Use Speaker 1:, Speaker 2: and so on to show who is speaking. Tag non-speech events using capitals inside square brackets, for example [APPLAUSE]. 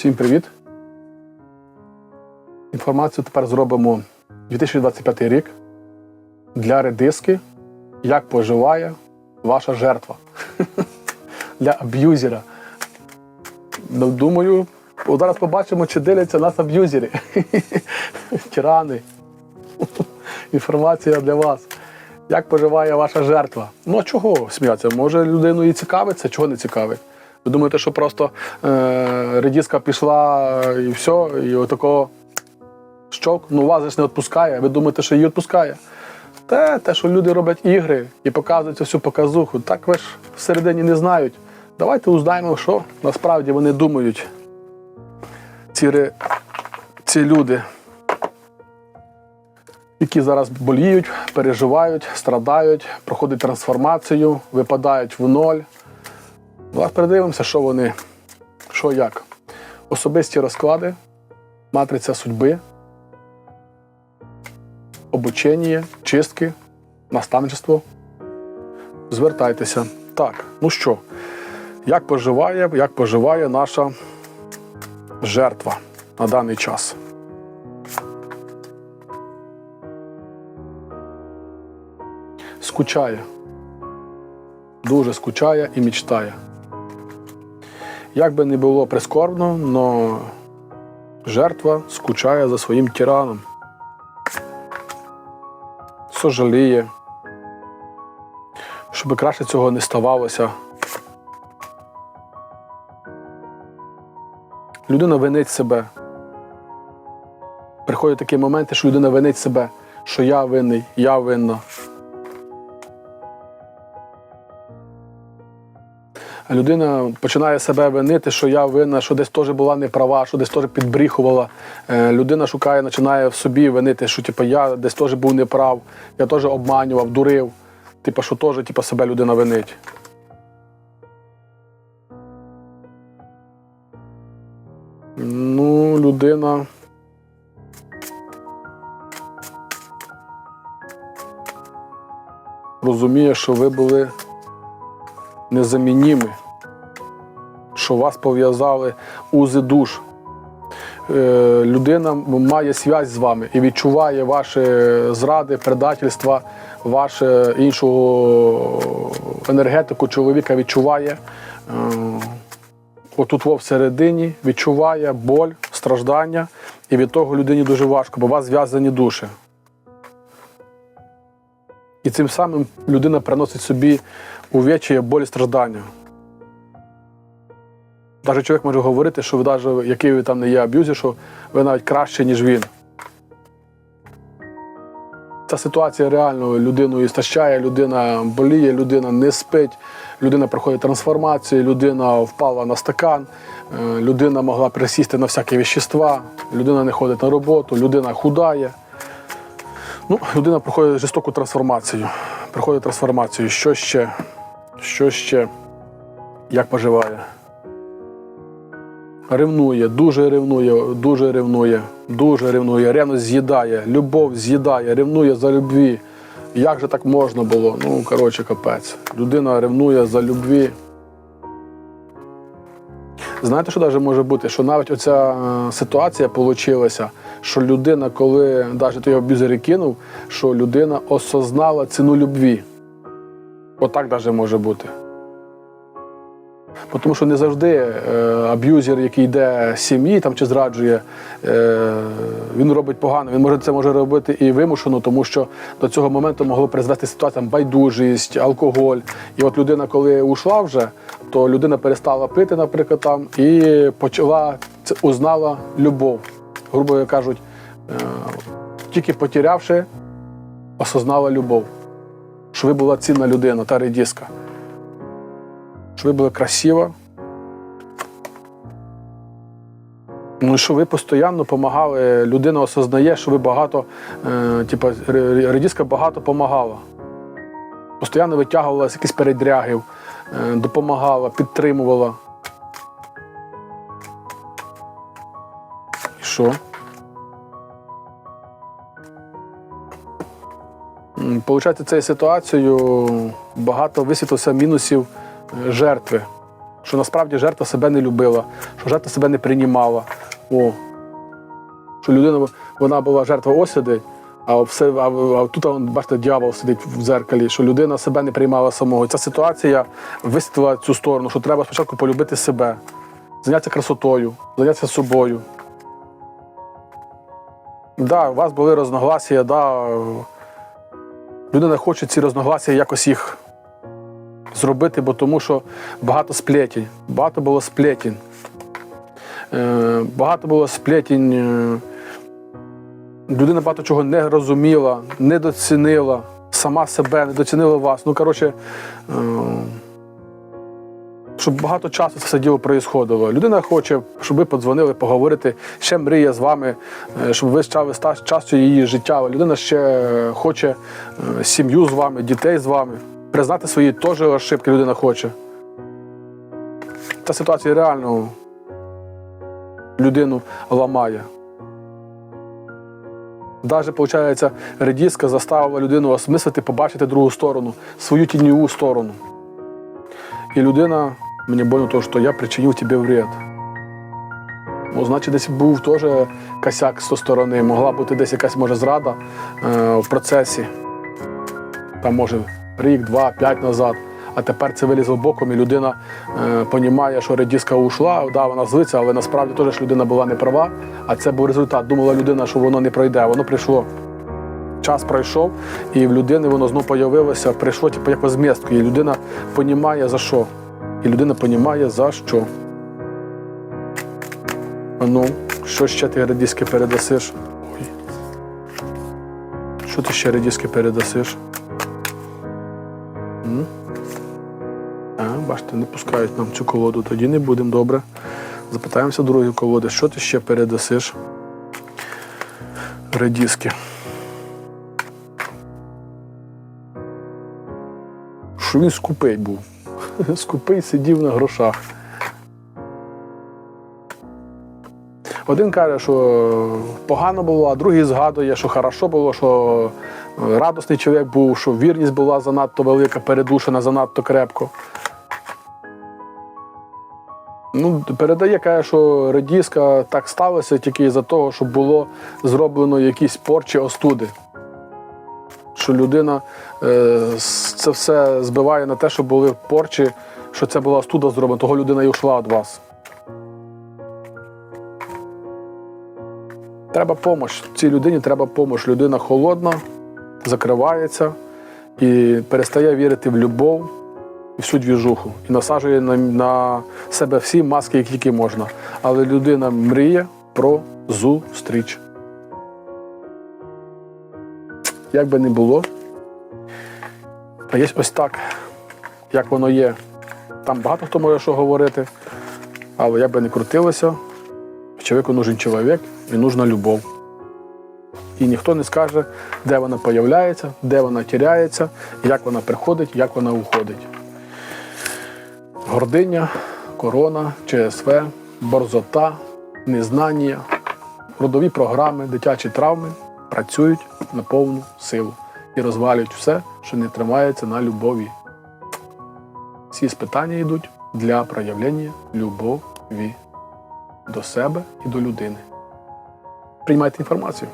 Speaker 1: Всім привіт! Інформацію тепер зробимо 2025 рік для редиски, як поживає ваша жертва [LAUGHS] для аб'юзера. Ну, Думаю, зараз побачимо, чи дивляться нас аб'юзери. [LAUGHS] Тирани. [LAUGHS] Інформація для вас. Як поживає ваша жертва? Ну а чого сміятися? Може людину і цікавиться, чого не цікавить? Ви думаєте, що просто е, редіска пішла і все, і отако щок, ну вас ж не відпускає. Ви думаєте, що її відпускає? Те, те, що люди роблять ігри і показують всю показуху, так ви ж всередині не знають. Давайте узнаємо, що насправді вони думають. Ці, ці люди, які зараз боліють, переживають, страдають, проходять трансформацію, випадають в ноль. Зараз передивимося, що вони, що як. Особисті розклади, матриця судьби, обучення, чистки, наставничество. Звертайтеся. Так, ну що, як поживає, як поживає наша жертва на даний час? Скучає. Дуже скучає і мечтає. Як би не було прискорбно, но жертва скучає за своїм тираном. Сожаліє. Щоб краще цього не ставалося. Людина винить себе. Приходять такі моменти, що людина винить себе, що я винний, я винна. Людина починає себе винити, що я винна, що десь теж була неправа, що десь теж підбріхувала. Е, Людина шукає, починає в собі винити, що типу, я десь теж був неправ, я теж обманював, дурив. Типу, що теж типу, себе людина винить. Ну, людина. Розуміє, що ви були незамінімі, що вас пов'язали узи душ. Е, Людина має зв'язь з вами і відчуває ваші зради, предательства, вашу іншу енергетику чоловіка відчуває. Е, Отут всередині відчуває боль, страждання, і від того людині дуже важко, бо у вас зв'язані душі. І цим самим людина приносить собі увечі, боль і страждання. Навіть чоловік може говорити, що ви навіть, який ви там не є аб'юзер, що ви навіть краще, ніж він. Ця ситуація реально людину істощає, людина боліє, людина не спить, людина проходить трансформацію, людина впала на стакан, е, людина могла присісти на всякі вещества, людина не ходить на роботу, людина худає. Ну, людина проходить жорстоку трансформацію. Проходить трансформацію. Що ще? Що ще? Як поживає? Ревнує, дуже ревнує, дуже ревнує, дуже ревнує. Ревність з'їдає, любов з'їдає, ревнує за любві. Як же так можна було? Ну, коротше, капець. Людина ревнує за любві. Знаєте, що навіть може бути? Що навіть оця е, ситуація вийшла, що людина, коли навіть той аб'юзер кинув, що людина осознала ціну любві. Отак навіть може бути. Тому що не завжди е, аб'юзер, який йде з сім'ї там, чи зраджує, е, він робить погано. Він може це може робити і вимушено, тому що до цього моменту могло призвести ситуація там, байдужість, алкоголь. І от людина, коли ушла вже, то людина перестала пити, наприклад, там, і почала це- узнала любов. Грубо кажуть, е, тільки потерявши, осознала любов. Що ви була цінна людина, та редіска що ви були красива. Ну, що ви постійно допомагали. Людина осознає, що ви багато, е, типу, редіска багато допомагала. Постійно витягувала з якихось передрягів, е, допомагала, підтримувала. М, Получається, цією ситуацією багато висвітлося мінусів е, жертви. що насправді жертва себе не любила, що жертва себе не приймала. О, що людина вона була жертва осяди, а, все, а, а тут, бачите, дьявол сидить в дзеркалі, що людина себе не приймала самого. Ця ситуація висвітлила цю сторону, що треба спочатку полюбити себе, зайнятися красотою, зайнятися собою. Да, у вас були розногласія, да, людина хоче ці розногласія якось їх зробити, бо тому що багато сплетень, багато було сплетень. Е, багато було сплетень. е, Людина багато чого не розуміла, недоцінила сама себе, недоцінила вас. Ну, коротше, е, щоб багато часу це все діло проїсходило. Людина хоче, щоб ви подзвонили, поговорити, ще мріє з вами, е, щоб ви стали ста- частю її життя. Людина ще е, хоче е, сім'ю з вами, дітей з вами. Признати свої теж ошибки людина хоче. Та ситуація реально людину ламає. Даже, виходить, редіска заставила людину осмислити, побачити другу сторону, свою тіньову сторону. І людина, мені больно то, що я причинив тобі вред. Ну, значить, десь був теж косяк з тої сторони, могла бути десь якась може зрада е, в процесі. Там, може, рік, два, п'ять назад. А тепер це вилізло боком, і людина е, що редіска ушла, да, вона злиться, але насправді теж людина була не права, а це був результат. Думала людина, що воно не пройде, воно прийшло. Час пройшов, і в людини воно знову появилося, прийшло типу, як возмістку. І людина понімає за що. І людина понімає за що. А ну, що ще ти редіски передасиш? Ой. Що ти ще редіски передасиш? А, бачите, не пускають нам цю колоду, тоді не будемо добре. Запитаємося другої колоди, що ти ще передасиш? Редіски. Що він скупий був. [LAUGHS] Скупий сидів на грошах. Один каже, що погано було, а другий згадує, що хорошо було, що е, радісний чоловік був, що вірність була занадто велика, передушена занадто крепко. Ну, передає, каже, що редіска так сталося тільки із-за того, що було зроблено якісь порчі остуди. Що людина е, це все збиває на те, що були порчі, що це була остуда зроблена, того людина і ушла від вас. Треба допомога. Цій людині треба допомога. Людина холодна, закривається і перестає вірити в любов і всю двіжуху. І насаджує на, на себе всі маски, які тільки можна. Але людина мріє про зустріч. Як би не було, а є ось так, як воно є. Там багато хто може що говорити, але як би не крутилося, Человеку нужен чоловік і нужна любов. І ніхто не скаже, де вона появляється, де вона тіряється, як вона приходить, як вона уходить. Гординя, корона, ЧСВ, борзота, незнання, родові програми, дитячі травми працюють на повну силу і розвалюють все, що не тримається на любові. Всі спитання йдуть для проявлення любові до себе і до людини. Приймайте інформацію.